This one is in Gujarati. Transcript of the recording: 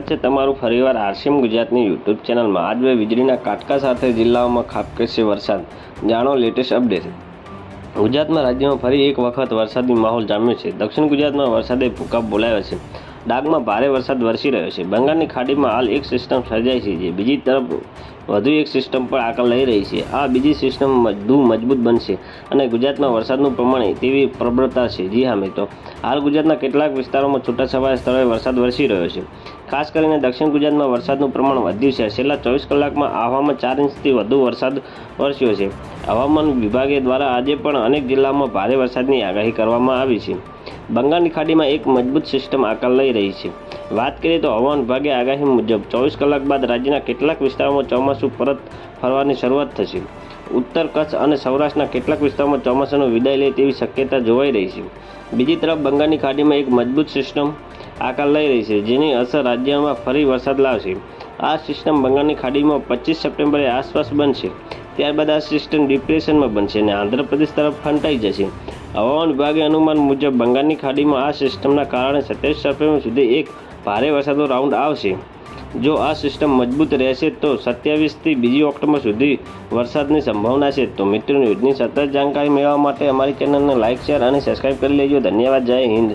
છે તમારું ફરીવાર આરસીએમ ગુજરાતની યુટ્યુબ ચેનલમાં. આજ બે વીજળીના કાટકા સાથે જિલ્લાઓમાં ખાબકશે વરસાદ. જાણો લેટેસ્ટ અપડેટ. ગુજરાતમાં રાજ્યમાં ફરી એક વખત વરસાદી માહોલ જામ્યો છે. દક્ષિણ ગુજરાતમાં વરસાદે ભૂકાપ બોલાવ્યો છે. ડાંગમાં ભારે વરસાદ વરસી રહ્યો છે. બંગાળની ખાડીમાં હાલ એક સિસ્ટમ સર્જાઈ છે જે બીજી તરફ વધુ એક સિસ્ટમ પર આકાર લઈ રહી છે. આ બીજી સિસ્ટમ વધુ મજબૂત બનશે અને ગુજરાતમાં વરસાદનું પ્રમાણ તેવી પ્રબળતા છે. જી હા મિત્રો, હાલ ગુજરાતના કેટલાક વિસ્તારોમાં છૂટાછવાયા સ્થળોએ વરસાદ વરસી રહ્યો છે. ખાસ કરીને દક્ષિણ ગુજરાતમાં વરસાદનું પ્રમાણ વધ્યું છે. છેલ્લા ચોવીસ કલાકમાં આહવામાં ચાર ઇંચથી વધુ વરસાદ વરસ્યો છે. હવામાન વિભાગે દ્વારા આજે પણ અનેક જિલ્લામાં ભારે વરસાદની આગાહી કરવામાં આવી છે. બંગાળની ખાડીમાં એક મજબૂત સિસ્ટમ આકાર લઈ રહી છે. વાત કરીએ તો હવામાન વિભાગે આગાહી મુજબ ચોવીસ કલાક બાદ રાજ્યના કેટલાક વિસ્તારોમાં ચોમાસું પરત ફરવાની શરૂઆત થશે. ઉત્તર, કચ્છ અને સૌરાષ્ટ્રના કેટલાક વિસ્તારોમાં ચોમાસાનો વિદાય લે તેવી શક્યતા જોવાઈ રહી છે. બીજી તરફ બંગાળની ખાડીમાં એક મજબૂત સિસ્ટમ આકાર લઈ રહી છે, જેની અસર રાજ્યમાં ફરી વરસાદ લાવશે. આ સિસ્ટમ બંગાળની ખાડીમાં પચીસ સપ્ટેમ્બરે આસપાસ બનશે. ત્યારબાદ આ સિસ્ટમ ડિપ્રેશનમાં બનશે અને આંધ્રપ્રદેશ તરફ ફંટાઈ જશે. હવામાન વિભાગે અનુમાન મુજબ બંગાળની ખાડીમાં આ સિસ્ટમના કારણે સત્યાવીસ સપ્ટેમ્બર સુધી એક ભારે વરસાદનો રાઉન્ડ આવશે. જો આ સિસ્ટમ મજબૂત રહેશે તો સત્યાવીસથી બીજી ઓક્ટોબર સુધી વરસાદની સંભાવના છે. તો મિત્રો, ન્યૂઝની સતત જાણકારી મેળવવા માટે અમારી ચેનલને લાઇક શેર અને સબસ્ક્રાઇબ કરી લેજો. ધન્યવાદ. જય હિન્દ.